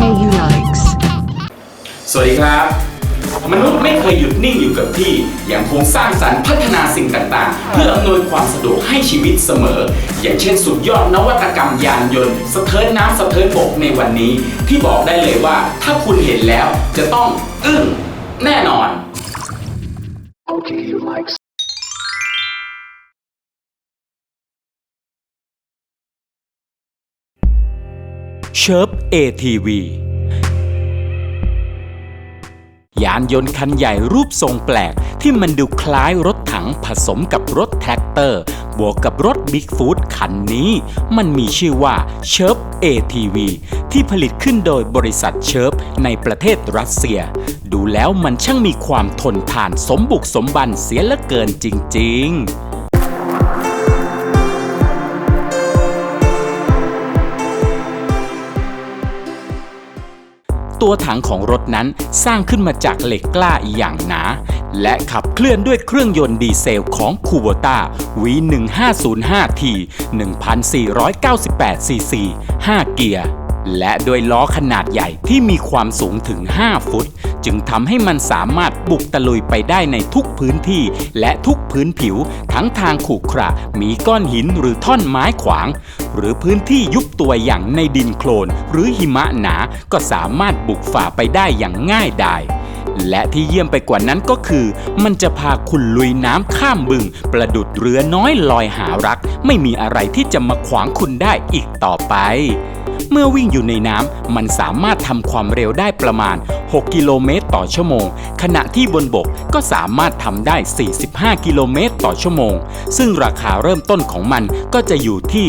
KU likes. สวัสดีครับ มนุษย์ไม่เคยหยุดนิ่งอยู่กับที่ อยังคงสร้างสรรค์พัฒนาสิ่งต่างๆ เพื่ออำนวยความสะดวกให้ชีวิตเสมอ อย่างเช่นสุดยอดนวัตกรรมยานยนต์ สะเทินน้ำสะเทินบกในวันนี้ ที่บอกได้เลยว่าถ้าคุณเห็นแล้วจะต้องอึ้งแน่นอน เชิร์ฟ ATV ยานยนต์คันใหญ่รูปทรงแปลก ที่มันดูคล้ายรถถังผสมกับรถแท็กเตอร์ บวกกับรถบิ๊กฟูดคันนี้ มันมีชื่อว่าเชิร์ฟ ATV ที่ผลิตขึ้นโดยบริษัทเชิร์ฟในประเทศรัสเซีย ดูแล้วมันช่างมีความทนทานสมบุกสมบันเสียเหลือเกินจริง ๆ ตัวถังของรถนั้นสร้างขึ้นมาจากเหล็กกล้าอย่างหนา และขับเคลื่อนด้วยเครื่องยนต์ดีเซลของคูโบต้า V1505T 1498 cc 5 เกียร์ และด้วยล้อขนาดใหญ่ที่มีความสูงถึง 5 ฟุต จึงทำให้มันสามารถบุกตะลุยไปได้ในทุกพื้นที่ และทุกพื้นผิว ทั้งทางขรุขระมีก้อนหินหรือท่อนไม้ขวาง หรือพื้นที่ยุบตัวอย่างในดินโคลน หรือหิมะหนาก็สามารถบุกฝ่าไปได้อย่างง่ายดายและที่เยี่ยมไปกว่านั้นก็คือ มันจะพาคุณลุยน้ำข้ามบึง ประดุดเรือน้อยลอยหารัก ไม่มีอะไรที่จะมาขวางคุณได้อีกต่อไป เมื่อวิ่งอยู่ในน้ำมันสามารถทำความเร็วได้ประมาณ 6 กิโลเมตรต่อชั่วโมง ขณะที่บนบกก็สามารถทำได้ 45 กิโลเมตรต่อชั่วโมง ซึ่งราคาเริ่มต้นของมันก็จะอยู่ที่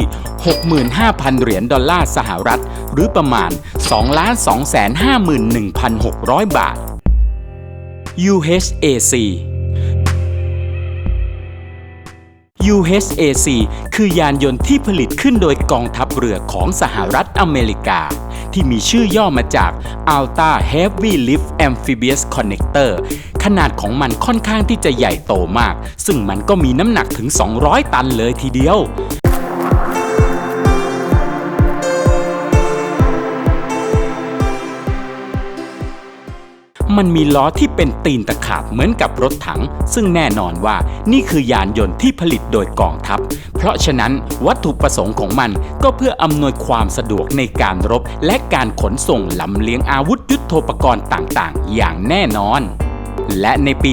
65,000 เหรียญดอลลาร์สหรัฐ หรือประมาณ 2,251,600 บาท UHAC UHAC คือยานยนต์ที่ผลิตขึ้นโดยกองทัพเรือของสหรัฐอเมริกา ที่มีชื่อย่อมาจาก Alta Heavy Lift Amphibious Connector ขนาดของมันค่อนข้างที่จะใหญ่โตมาก ซึ่งมันก็มีน้ำหนักถึง 200 ตันเลยทีเดียว มันมีล้อที่เป็นตีนตะขาบเหมือนกับรถถัง ซึ่งแน่นอนว่านี่คือยานยนต์ที่ผลิตโดยกองทัพ เพราะฉะนั้นวัตถุประสงค์ของมันก็เพื่ออำนวยความสะดวกในการรบ และการขนส่งลำเลียงอาวุธยุโทโธปกรณ์ต่างๆ อย่างแน่นอนและในปี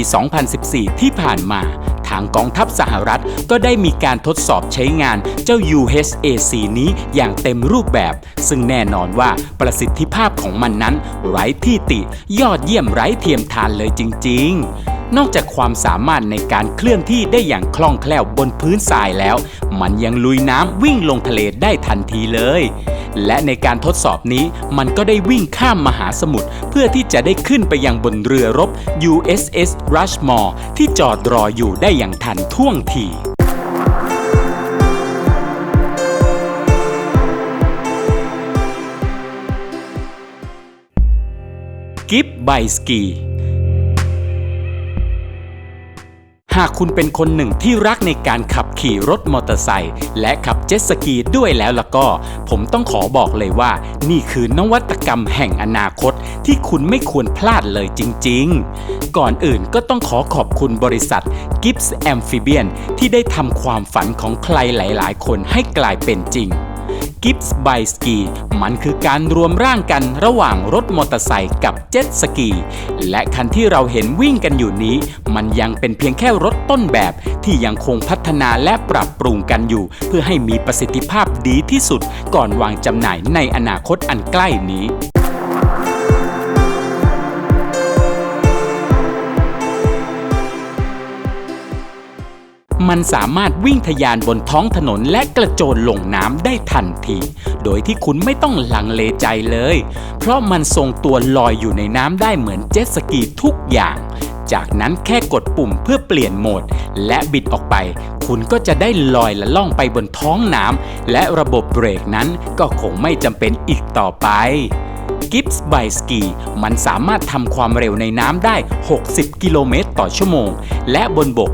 2014 ที่ผ่านมา ทางกองทัพสหรัฐ ก็ได้มีการทดสอบใช้งานเจ้า UHAC นี้อย่างเต็มรูปแบบ ซึ่งแน่นอนว่าประสิทธิภาพของมันนั้น ไร้ที่ติ ยอดเยี่ยมไร้เทียมทานเลยจริง ๆนอกจากความสามารถในการเคลื่อนที่ได้อย่างคล่องแคล่วบนพื้นทรายแล้ว มันยังลุยน้ำวิ่งลงทะเลได้ทันทีเลย และในการทดสอบนี้มันก็ได้วิ่งข้ามมหาสมุทรเพื่อที่จะได้ขึ้นไปยังบนเรือรบ USS Rushmore ที่จอดรออยู่ได้อย่างทันท่วงทีกิฟไบสกีากคุณเป็นคนหนึ่งที่รักในการขับขี่รถมอเตอร์ไซค์และขับเจ็ตสกีด้วยแล้วล่ะก็ ผมต้องขอบอกเลยว่า นี่คือนวัตกรรมแห่งอนาคตที่คุณไม่ควรพลาดเลยจริง ๆ ก่อนอื่นก็ต้องขอขอบคุณบริษัท Gibbs Amphibian ที่ได้ทำความฝันของใครหลาย ๆ คนให้กลายเป็นจริง กิฟส์ไบสกี มันคือการรวมร่างกันระหว่างรถมอเตอร์ไซค์กับเจ็ตสกี และคันที่เราเห็นวิ่งกันอยู่นี้ มันยังเป็นเพียงแค่รถต้นแบบที่ยังคงพัฒนาและปรับปรุงกันอยู่ เพื่อให้มีประสิทธิภาพดีที่สุดก่อนวางจำหน่ายในอนาคตอันใกล้นี้ มันสามารถวิ่งทะยานบนท้องถนนและกระโจนลงน้ำได้ทันที โดยที่คุณไม่ต้องลังเลใจเลย เพราะมันทรงตัวลอยอยู่ในน้ำได้เหมือนเจ็ตสกีทุกอย่าง จากนั้นแค่กดปุ่มเพื่อเปลี่ยนโหมด และบิดออกไป คุณก็จะได้ลอยและล่องไปบนท้องน้ำและระบบเบรกนั้นก็คงไม่จำเป็นอีกต่อไป กิฟส์ไบสกีมันสามารถทำความเร็วในน้ำได้ 60 กิโลเมตรต่อชั่วโมง และบนบก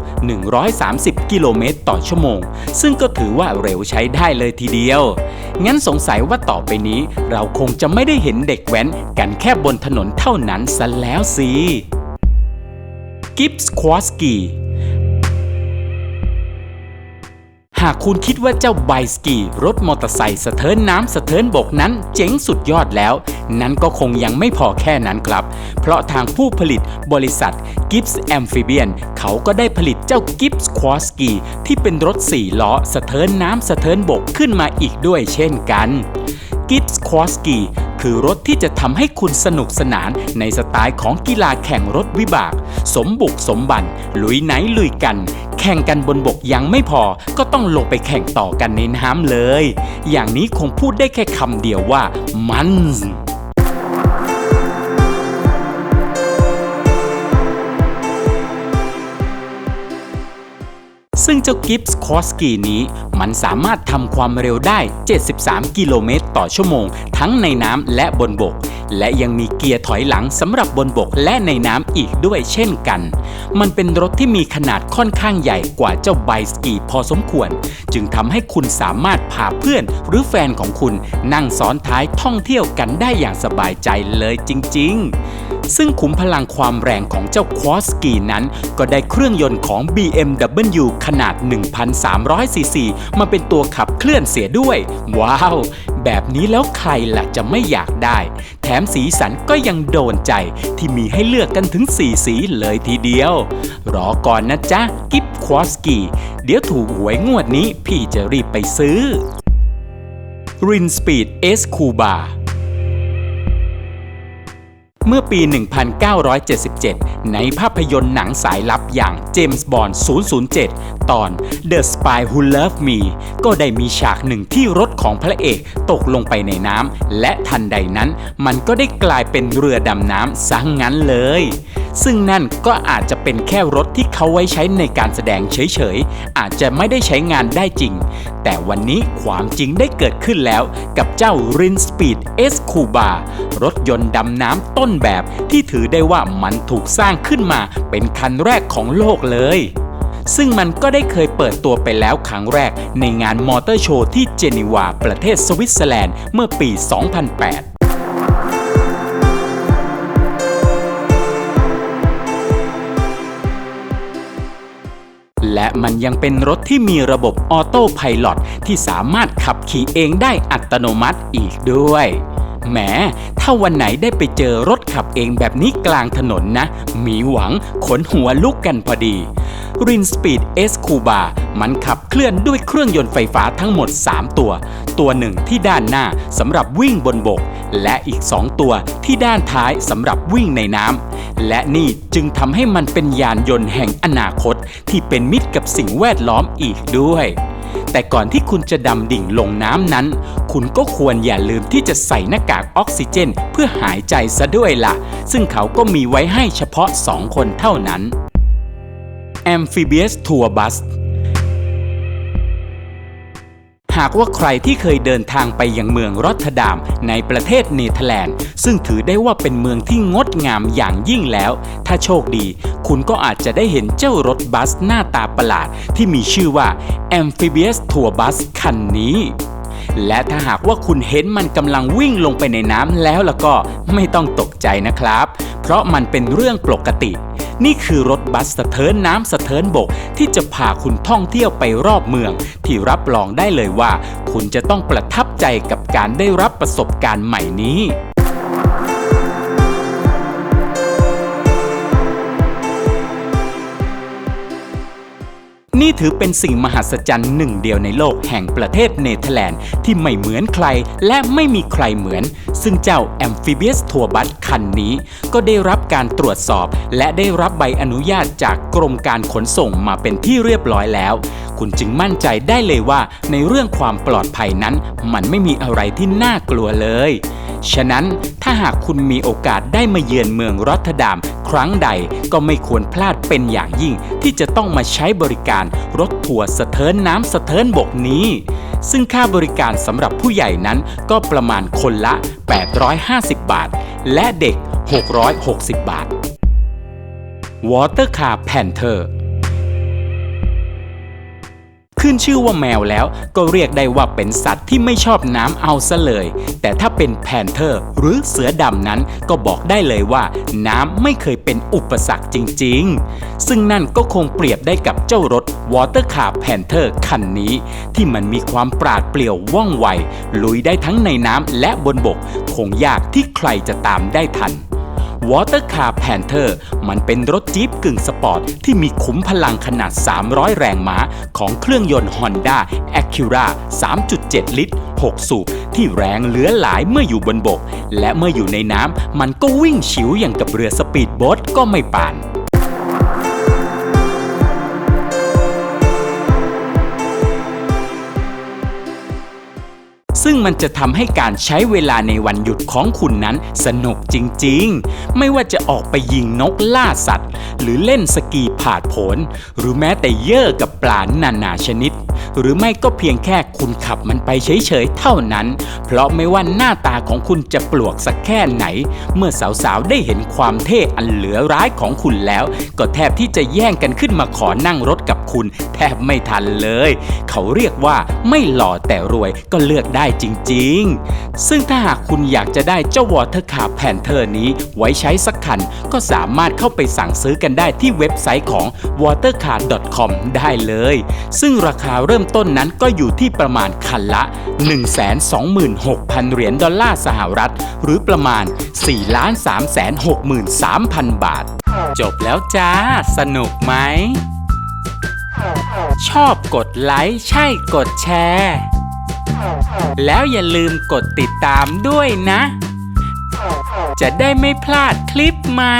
130 กิโลเมตรต่อชั่วโมง ซึ่งก็ถือว่าเร็วใช้ได้เลยทีเดียว งั้นสงสัยว่าต่อไปนี้ เราคงจะไม่ได้เห็นเด็กแว้นกันแค่บนถนนเท่านั้นซะแล้วสิกิฟส์ควอสกีากคุณคิดว่าเจ้าไบสกีรถมอเตอร์ไซค์สะเทินน้ำสะเทินบกนั้นเจ๋งสุดยอดแล้ว นั้นก็คงยังไม่พอแค่นั้นครับ เพราะทางผู้ผลิตบริษัท Gibbs Amphibian เขาก็ได้ผลิตเจ้า Gibbs q u a s k i ที่เป็นรถ4ล้อสะเทินน้ำสะเทินบกขึ้นมาอีกด้วยเช่นกัน Gibbs q u a s k i คือรถที่จะทำให้คุณสนุกสนานในสไตล์ของกีฬาแข่งรถวิบาก สมบุกสมบัน ลุยไหนลุยกัน แข่งกันบนบกยังไม่พอ ก็ต้องลงไปแข่งต่อกันในน้ำเลย อย่างนี้คงพูดได้แค่คำเดียวว่ามัน ซึ่งเจ้ากิฟส์คอสกีนี้ มันสามารถทำความเร็วได้ 73 กิโลเมตรต่อชั่วโมง ทั้งในน้ำและบนบก และยังมีเกียร์ถอยหลังสำหรับบนบกและในน้ำอีกด้วยเช่นกัน มันเป็นรถที่มีขนาดค่อนข้างใหญ่กว่าเจ้าไบสกีพอสมควร จึงทำให้คุณสามารถพาเพื่อน หรือแฟนของคุณนั่งซ้อนท้ายท่องเที่ยวกันได้อย่างสบายใจเลยจริง ๆ ซึ่งขุมพลังความแรงของเจ้าควอสกีนั้น ก็ได้เครื่องยนต์ของ BMW ขนาด 1,300ซีซีมาเป็นตัวขับเคลื่อนเสียด้วย ว้าว แบบนี้แล้วใครล่ะจะไม่อยากได้ แถมสีสันก็ยังโดนใจที่มีให้เลือกกันถึง 4 สีเลยทีเดียว รอก่อนนะจ๊ะ กิฟควอสกีเดี๋ยวถูกหวยงวดนี้พี่จะรีบไปซื้อรินสปีดเอสคูบา เมื่อปี 1977 ในภาพยนตร์หนังสายลับอย่างเจมส์บอนด์007 ตอน The Spy Who Loved Me ก็ได้มีฉากหนึ่งที่รถของพระเอกตกลงไปในน้ำและทันใดนั้น มันก็ได้กลายเป็นเรือดำน้ำซะงงั้นเลย ซึ่งนั่นก็อาจจะเป็นแค่รถที่เขาไว้ใช้ในการแสดงเฉยๆ อาจจะไม่ได้ใช้งานได้จริง แต่วันนี้ความจริงได้เกิดขึ้นแล้วกับเจ้า Rin Speed S Cuba รถยนต์ดำน้ำต้นแบบที่ถือได้ว่ามันถูกสร้างขึ้นมาเป็นคันแรกของโลกเลยซึ่งมันก็ได้เคยเปิดตัวไปแล้วครั้งแรกในงานมอเตอร์โชว์ที่เจนีวา ประเทศสวิตเซอร์แลนด์เมื่อปี 2008 มันยังเป็นรถที่มีระบบออโต้ไพลอตที่สามารถขับขี่เองได้อัตโนมัติอีกด้วยแหม ถ้าวันไหนได้ไปเจอรถขับเองแบบนี้กลางถนนนะ มีหวังขนหัวลุกกันพอดีรินสปีดเอสคูบามันขับเคลื่อนด้วยเครื่องยนต์ไฟฟ้าทั้งหมด 3 ตัว ตัวหนึ่งที่ด้านหน้าสำหรับวิ่งบนบก และอีก 2 ตัวที่ด้านท้ายสำหรับวิ่งในน้ำ และนี่จึงทำให้มันเป็นยานยนต์แห่งอนาคตที่เป็นมิตรกับสิ่งแวดล้อมอีกด้วย แต่ก่อนที่คุณจะดำดิ่งลงน้ำนั้น คุณก็ควรอย่าลืมที่จะใส่หน้ากากออกซิเจน เพื่อหายใจซะด้วยล่ะ ซึ่งเขาก็มีไว้ให้เฉพาะ2คนเท่านั้น Amphibious Tour Bus หากว่าใครที่เคยเดินทางไปยังเมืองรอตเทอร์ดัมในประเทศเนเธอร์แลนด์ ซึ่งถือได้ว่าเป็นเมืองที่งดงามอย่างยิ่งแล้ว ถ้าโชคดี คุณก็อาจจะได้เห็นเจ้ารถบัสหน้าตาประหลาด ที่มีชื่อว่า Amphibious Tour Bus คันนี้และถ้าหากว่าคุณเห็นมันกำลังวิ่งลงไปในน้ำแล้วแล้วก็ไม่ต้องตกใจนะครับ เพราะมันเป็นเรื่องปกติ นี่คือรถบัสสะเทินน้ำสะเทินบก ที่จะพาคุณท่องเที่ยวไปรอบเมือง ที่รับรองได้เลยว่า คุณจะต้องประทับใจกับการได้รับประสบการณ์ใหม่นี้ นี่ถือเป็นสิ่งมหัศจรรย์หนึ่งเดียวในโลกแห่งประเทศเนเธอร์แลนด์ที่ไม่เหมือนใครและไม่มีใครเหมือน ซึ่งเจ้า Amphibious Tour Bus คันนี้ ก็ได้รับการตรวจสอบ และได้รับใบอนุญาตจากกรมการขนส่งมาเป็นที่เรียบร้อยแล้ว คุณจึงมั่นใจได้เลยว่าในเรื่องความปลอดภัยนั้น มันไม่มีอะไรที่น่ากลัวเลย ฉะนั้นถ้าหากคุณมีโอกาสได้มาเยือนเมืองรอตเทอร์ดัมครั้งใดก็ไม่ควรพลาดเป็นอย่างยิ่ง ที่จะต้องมาใช้บริการรถทัวร์สะเทินน้ำสะเทินบกนี้ ซึ่งค่าบริการสำหรับผู้ใหญ่นั้นก็ประมาณคนละ 850 บาท และเด็ก 660 บาท Water Car Panther ขึ้นชื่อว่าแมวแล้ว ก็เรียกได้ว่าเป็นสัตว์ที่ไม่ชอบน้ำเอาซะเลย แต่ถ้าเป็นแพนเทอร์หรือเสือดำนั้นก็บอกได้เลยว่า น้ำไม่เคยเป็นอุปสรรคจริง ๆ ซึ่งนั่นก็คงเปรียบได้กับเจ้ารถ Water Car Panther คันนี้ ที่มันมีความปราดเปรี่ยวว่องไวลุยได้ทั้งในน้ำและบนบก คงยากที่ใครจะตามได้ทัน Water Car Panther มันเป็นรถจี๊ปกึ่งสปอร์ต ที่มีขุมพลังขนาด 300 แรงม้า ของเครื่องยนต์ Honda Acura 3.7 ลิตร 6 สูบ ที่แรงเหลือหลายเมื่ออยู่บนบก และเมื่ออยู่ในน้ำมันก็วิ่งฉิวอย่างกับเรือสปีดโบ๊ทก็ไม่ปาน ซึ่งมันจะทำให้การใช้เวลาในวันหยุดของคุณนั้นสนุกจริงๆ ไม่ว่าจะออกไปยิงนกล่าสัตว์ หรือเล่นสกีผาดโผนหรือแม้แต่เย่อกับปลานานาชนิด หรือไม่ก็เพียงแค่คุณขับมันไปเฉยๆเท่านั้น เพราะไม่ว่าหน้าตาของคุณจะปลวกสักแค่ไหน เมื่อสาวๆได้เห็นความเท่อันเหลือร้ายของคุณแล้ว ก็แทบที่จะแย่งกันขึ้นมาขอนั่งรถกับคุณ แทบไม่ทันเลย เขาเรียกว่าไม่หล่อแต่รวยก็เลือกได้จริงๆ ซึ่งถ้าหากคุณอยากจะได้เจ้าวอเตอร์คาร์แพนเทอร์นี้ไว้ใช้สักคัน ก็สามารถเข้าไปสั่งซื้อกันได้ที่เว็บไซต์ของ watercar.com ได้เลย ซึ่งราคาเริ่มต้นนั้นก็อยู่ที่ประมาณคันละ 126,000 เหรียญดอลลาร์สหรัฐ หรือประมาณ 4,363,000 บาท จบแล้วจ้า สนุกไหม ชอบกดไลค์ ใช่กดแชร์ แล้วอย่าลืมกดติดตามด้วยนะ จะได้ไม่พลาดคลิปใหม่